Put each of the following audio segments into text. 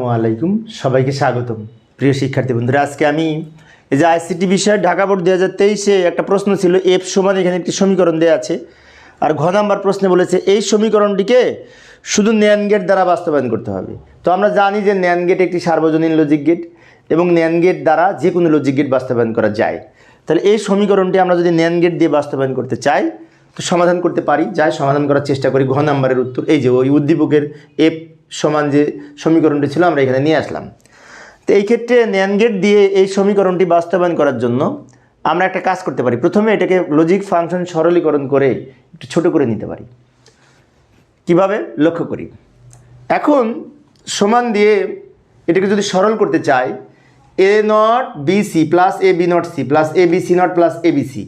আসসালামু আলাইকুম। সবাইকে স্বাগতম। প্রিয় শিক্ষার্থী বন্ধুরা, আজকে আমি এই যে আইসিটি বিষয়ে ঢাকা বোর্ড দু হাজার তেইশে একটা প্রশ্ন ছিল এফ সমান এখানে একটি সমীকরণ দেওয়া আছে। আর ঘ নাম্বার প্রশ্নে বলেছে, এই সমীকরণটিকে শুধু ন্যান গেট দ্বারা বাস্তবায়ন করতে হবে। তো আমরা জানি যে ন্যান গেট একটি সার্বজনীন লজিক গেট এবং ন্যান গেট দ্বারা যে কোনো লজিক গেট বাস্তবায়ন করা যায়। তাহলে এই সমীকরণটি আমরা যদি ন্যান গেট দিয়ে বাস্তবায়ন করতে চাই, তো সমাধান করতে পারি। যাই সমাধান করার চেষ্টা করি ঘ নাম্বারের উত্তর, এই যে ওই উদ্দীপকের এফ সমান যে সমীকরণটি ছিল, আমরা এখানে নিয়ে আসলাম। তো এই ক্ষেত্রে ন্যান গেট দিয়ে এই সমীকরণটি বাস্তবায়ন করার জন্য আমরা একটা কাজ করতে পারি। প্রথমে এটাকে লজিক ফাংশন সরলীকরণ করে একটু ছোট করে নিতে পারি। কীভাবে? লক্ষ্য করি। এখন সমান দিয়ে এটাকে যদি সরল করতে চাই A not B C plus A B not C plus A B C not plus A B C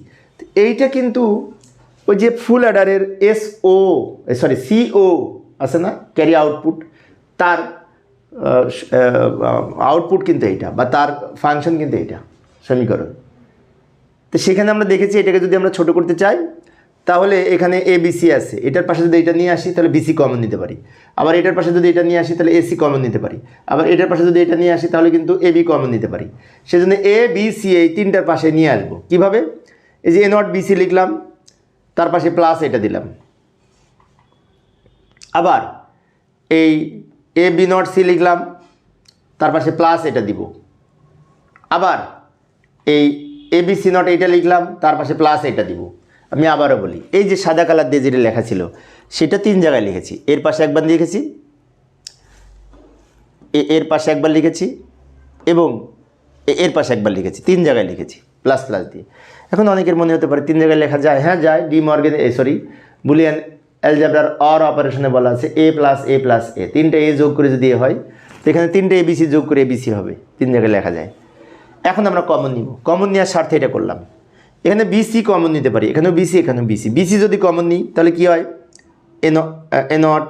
এইটা কিন্তু ওই যে full অ্যাডারের S O sorry C O আছে না? ক্যারি আউটপুট তার আউটপুট কিন্তু এইটা, বা তার ফাংশন কিন্তু এইটা, সমীকরণ। তো সেখানে আমরা দেখেছি এটাকে যদি আমরা ছোট করতে চাই, তাহলে এখানে এ বিসি আছে। এটার পাশে যদি এটা নিয়ে আসি, তাহলে বিসি কমন নিতে পারি। আবার এটার পাশে যদি এটা নিয়ে আসি, তাহলে এসি কমন নিতে পারি। আবার এটার পাশে যদি এটা নিয়ে আসি, তাহলে কিন্তু এ বি কমন নিতে পারি। সেজন্য এ বি সি এই তিনটার পাশে নিয়ে আসব। কীভাবে? এই যে এ নট বিসি লিখলাম, তার পাশে প্লাস এটা দিলাম। আবার এই এ বি নট সি লিখলাম, তার পাশে প্লাস এটা দিব। আবার এই এ বি সি নট এইটা লিখলাম, তার পাশে প্লাস এটা দিব। আমি আবারও বলি, এই যে সাদা কালার দিয়ে যেটা লেখা ছিল, সেটা তিন জায়গায় লিখেছি। এর পাশে একবার লিখেছি এর পাশে একবার লিখেছি এবং এর পাশে একবার লিখেছি। তিন জায়গায় লিখেছি প্লাস প্লাস দিয়ে। এখন অনেকের মনে হতে পারে, তিন জায়গায় লেখা যায় হ্যাঁ যায় ডি মর্গেন সরি বুলিয়ান অ্যালজাবরার অর অপারেশনে বলা আছে এ প্লাস এ প্লাস এ তিনটে এ যোগ করে যদি এ হয়, তো এখানে তিনটে এবিসি যোগ করে এবিসি হবে, তিন জায়গায় লেখা যায়। এখন আমরা কমন নিব। কমন নেওয়ার স্বার্থে এটা করলাম। এখানে বিসি কমন নিতে পারি, এখানেও বিসি এখানেও বিসি বিসি যদি কমন নিই, তাহলে কি হয়? এ এ নট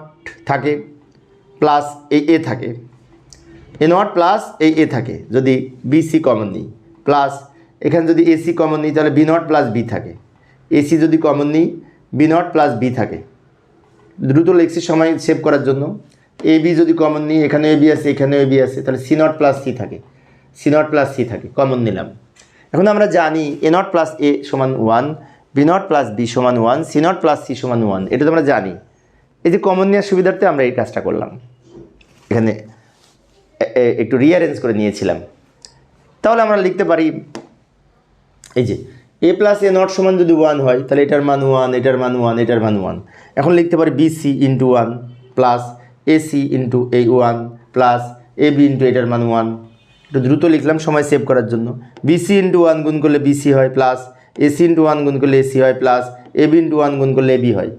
থাকে প্লাস এই এ থাকে। এ নট প্লাস এই এ থাকে, যদি বিসি কমন নিই। প্লাস এখানে যদি এসি কমন নিই, তাহলে বি নট প্লাস বি থাকে। এসি যদি কমন নিই বি নট প্লাস বি থাকে। দ্রুত লিখছি সময় সেভ করার জন্য। এ বি যদি কমন নিই, এখানে এ বি আছে, এখানে এ বি আছে, তাহলে সি নট প্লাস সি থাকে। সি নট প্লাস সি থাকে কমন নিলাম। এখন আমরা জানি এ নট প্লাস এ সমান one B not plus B সমান one C not plus C সমান ওয়ান এটা তো আমরা জানি। এই যে কমন নেওয়ার সুবিধার্থে আমরা এই কাজটা করলাম। এখানে একটু রিয়ারেঞ্জ করে নিয়েছিলাম। তাহলে আমরা লিখতে পারি, এই যে এ প্লাস এ নট সমান যদি ওয়ান হয়, তাহলে এটার মান ওয়ান এটার মান ওয়ান এটার মান ওয়ান এখন লিখতে পারি B C into one plus A C into এই one plus A B into এটার মান ওয়ান একটু দ্রুত লিখলাম সময় সেভ করার জন্য। বিসি ইন্টু ওয়ান গুণ করলে বিসি হয় প্লাস এসি ইন্টু ওয়ান গুণ করলে এসি হয় plus A B into one গুণ করলে এবি হয়।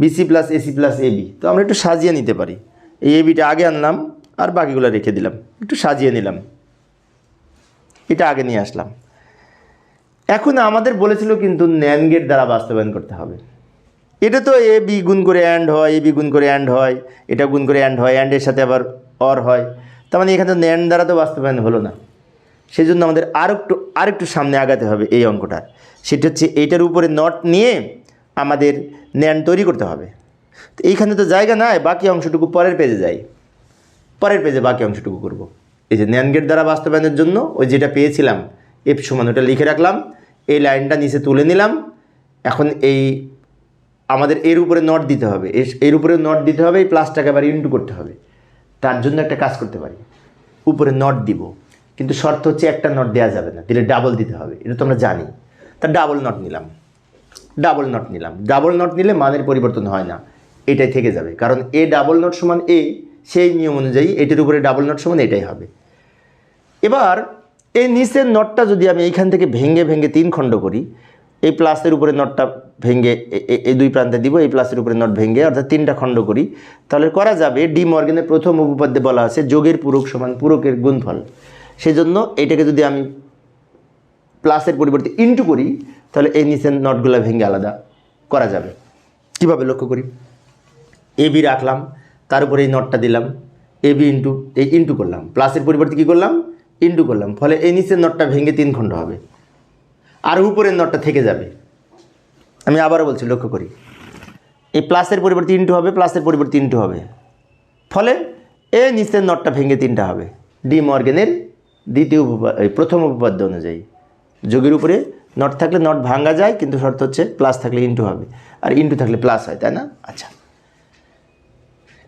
BC plus AC plus AB তো আমরা একটু সাজিয়ে নিতে পারি। এই এবিটা আগে আনলাম, আর বাকিগুলো রেখে দিলাম। একটু সাজিয়ে নিলাম। এটা আগে নিয়ে আসলাম। এখন আমাদের বলেছিল কিন্তু ন্যান গেট দ্বারা বাস্তবায়ন করতে হবে। এটা তো এ, বি গুণ করে অ্যান্ড হয়, এ, বি গুণ করে অ্যান্ড হয়, এটা গুণ করে অ্যান্ড হয় অ্যান্ডের সাথে আবার অর হয়। তার মানে এখানে তো ন্যান দ্বারা তো বাস্তবায়ন হলো না। সেই জন্য আমাদের আরেকটু আরেকটু সামনে আগাতে হবে এই অঙ্কটার। সেটা হচ্ছে এইটার উপরে নট নিয়ে আমাদের ন্যান তৈরি করতে হবে। তো এইখানে তো জায়গা নাই, বাকি অংশটুকু পরের পেজে যায় পরের পেজে বাকি অংশটুকু করব। এই যে ন্যান গেট দ্বারা বাস্তবায়নের জন্য ওই যেটা পেয়েছিলাম এফ সমান ওটা লিখে রাখলাম। এই লাইনটা নিচে তুলে নিলাম। এখন এই আমাদের এর উপরে নট দিতে হবে। এর- উপরে নট দিতে হবে, এই প্লাসটাকে আবার ইন্টু করতে হবে। তার জন্য একটা কাজ করতে পারি। উপরে নট দিব। কিন্তু শর্ত হচ্ছে একটা নট দেওয়া যাবে না। দিলে ডাবল দিতে হবে। এটা তো আমরা জানি। তা ডাবল নট নিলাম। ডাবল নট নিলাম। ডাবল নট নিলে মানের পরিবর্তন হয় না। এটাই থেকে যাবে। কারণ এ ডাবল নট সমান এ, সেই নিয়ম অনুযায়ী এটির উপরে ডাবল নট সমান এটাই হবে। এবার এই নিচের নটটা যদি আমি এইখান থেকে ভেঙে ভেঙে তিন খণ্ড করি, এই প্লাসের উপরে নটটা ভেঙে এই দুই প্রান্তে দিব, এই প্লাসের উপরে নট ভেঙে অর্থাৎ তিনটা খণ্ড করি, তাহলে করা যাবে ডি মর্গেনের প্রথম উপপাদ্যে বলা আছে যোগের পূরক সমান পূরকের গুণফল। সেই জন্য এটাকে যদি আমি প্লাসের পরিবর্তে ইন্টু করি, তাহলে এই নিচের নটগুলো ভেঙে আলাদা করা যাবে। কীভাবে লক্ষ্য করি? এ বি রাখলাম, তার উপরে এই নটটা দিলাম, এ বি ইন্টু এই ইন্টু করলাম। প্লাসের পরিবর্তে কী করলাম? ইন্টু করলাম। ফলে এই নিচের নটটা ভেঙে তিন খণ্ড হবে। আর উপরের নটটা থেকে যাবে। আমি আবারও বলছি, লক্ষ্য করি। এই প্লাসের পরিবর্তে ইন্টু হবে, প্লাসের পরিবর্তে ইন্টু হবে। ফলে এ নিচের নটটা ভেঙে তিনটা হবে। ডি মর্গেনের দ্বিতীয় উপপা এই প্রথম উপপাদ্য অনুযায়ী। যোগের উপরে নট থাকলে নট ভাঙা যায়, কিন্তু শর্ত হচ্ছে প্লাস থাকলে ইন্টু হবে। আর ইন্টু থাকলে প্লাস হয়, তাই না? আচ্ছা।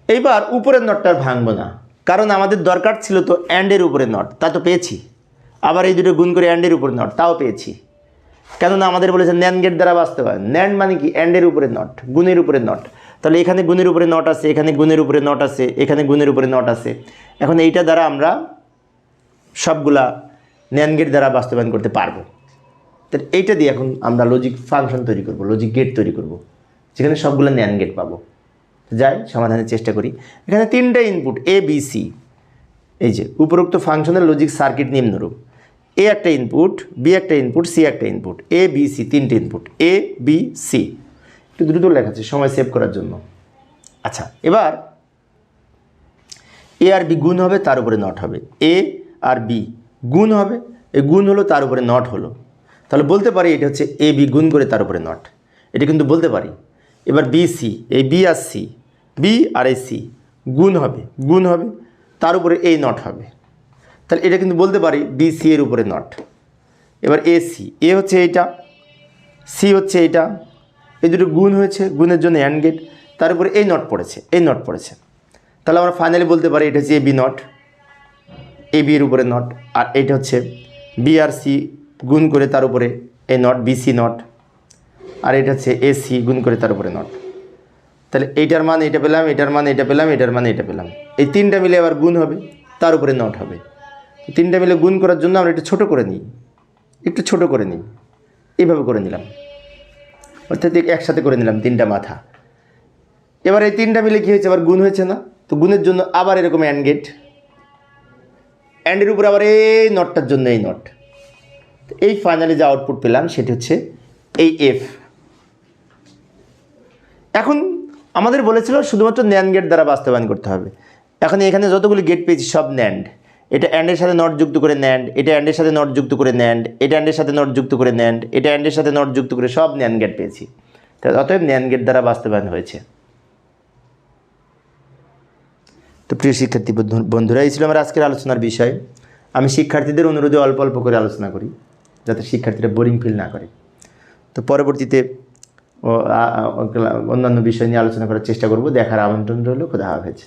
এইবার উপরের নটটা ভাঙবো না। কারণ আমাদের দরকার ছিল তো অ্যান্ডের উপরে নট, তা তো পেয়েছি। আবার এই দুটো গুণ করে অ্যান্ডের উপরে নট, তাও পেয়েছি। কেননা আমাদের বলেছে ন্যান গেট দ্বারা বাস্তবায়ন ন্যান মানে কি? অ্যান্ডের উপরে নট, গুণের উপরে নট। তাহলে এখানে গুণের উপরে নট আছে, এখানে গুণের উপরে নট আছে, এখানে গুণের উপরে নট আছে। এখন এইটা দ্বারা আমরা সবগুলা ন্যান গেট দ্বারা বাস্তবায়ন করতে পারব। তাহলে এইটা দিয়ে এখন আমরা লজিক ফাংশন তৈরি করব লজিক গেট তৈরি করব, যেখানে সবগুলো ন্যান গেট পাবো। যাই, সমাধানের চেষ্টা করি। এখানে তিনটা ইনপুট এ বি সি এই যে, উপরোক্ত ফাংশনের লজিক সার্কিট নিম্নরূপ। এ একটা ইনপুট বি একটা ইনপুট সি একটা ইনপুট এ বি সি তিনটে ইনপুট এ বি সি একটু দ্রুত লেখাচ্ছি, সময় সেভ করার জন্য। আচ্ছা এবার এ আর বি গুণ হবে, তার উপরে নট হবে। এ আর বি গুণ হবে, এই গুণ হলো, তার উপরে নট হলো। তাহলে বলতে পারি এটা হচ্ছে এ বি গুণ করে তার উপরে নট এটা কিন্তু বলতে পারি। এবার বি সি এই বি আর সি বি আর এই সি গুণ হবে গুণ হবে, তার উপরে এই নট হবে। তাহলে এটা কিন্তু বলতে পারি বি সি এর উপরে নট এবার এ সি এ হচ্ছে এইটা সি হচ্ছে এইটা, এই দুটো গুণ হয়েছে, গুণের জন্য অ্যান্ড গেট তার উপরে এই নট পড়েছে এই নট পড়েছে। তাহলে আমরা ফাইনালি বলতে পারি এটা হচ্ছে A B not A B এর উপরে নট আর এটা হচ্ছে বি আর সি গুণ করে তার উপরে এই নট বি সি নট আর এটা হচ্ছে এ সি গুণ করে তার উপরে নট তাহলে এইটার মান এটা পেলাম, এটার মান এটা পেলাম, এটার মান এটা পেলাম। এই তিনটা মিলে আবার গুণ হবে, তার উপরে নট হবে। তিনটা মিলে গুণ করার জন্য আমরা একটু ছোট করে নিই, একটু ছোট করে নিই। এইভাবে করে নিলাম। অর্থাৎ একসাথে করে নিলাম তিনটা মাথা। এবার এই তিনটা মিলে কী হয়েছে? আবার গুণ হয়েছে না? তো গুণের জন্য আবার এরকম অ্যান্ড গেট অ্যান্ডের উপর আবার এই নটটার জন্য এই নট এই ফাইনালি যে আউটপুট পেলাম, সেটি হচ্ছে এই এফ এখন আমাদের বলেছিল শুধুমাত্র ন্যান্ড গেট দ্বারা বাস্তবায়ন করতে হবে। এখন, এখানে যতগুলি গেট পেয়েছি, সব ন্যান্ড এটা অ্যান্ডের সাথে নট যুক্ত করে ন্যান্ড এটা অ্যান্ডের সাথে নট যুক্ত করে ন্যান্ড এটা অ্যান্ডের সাথে নট যুক্ত করে ন্যান্ড এটা অ্যান্ডের সাথে নট যুক্ত করে সব ন্যান গেট পেয়েছি। অতএব ন্যান গেট দ্বারা বাস্তবায়ন হয়েছে। তো প্রিয় শিক্ষার্থী বন্ধুরা, এই ছিল আমার আজকের আলোচনার বিষয়। আমি শিক্ষার্থীদের অনুরোধে অল্প অল্প করে আলোচনা করি, যাতে শিক্ষার্থীরা বোরিং ফিল না করে। তো পরবর্তীতে ও, অন্যান্য বিষয় নিয়ে আলোচনা করার চেষ্টা করব। দেখার আমন্ত্রণ রইল খোদা হাফেজ।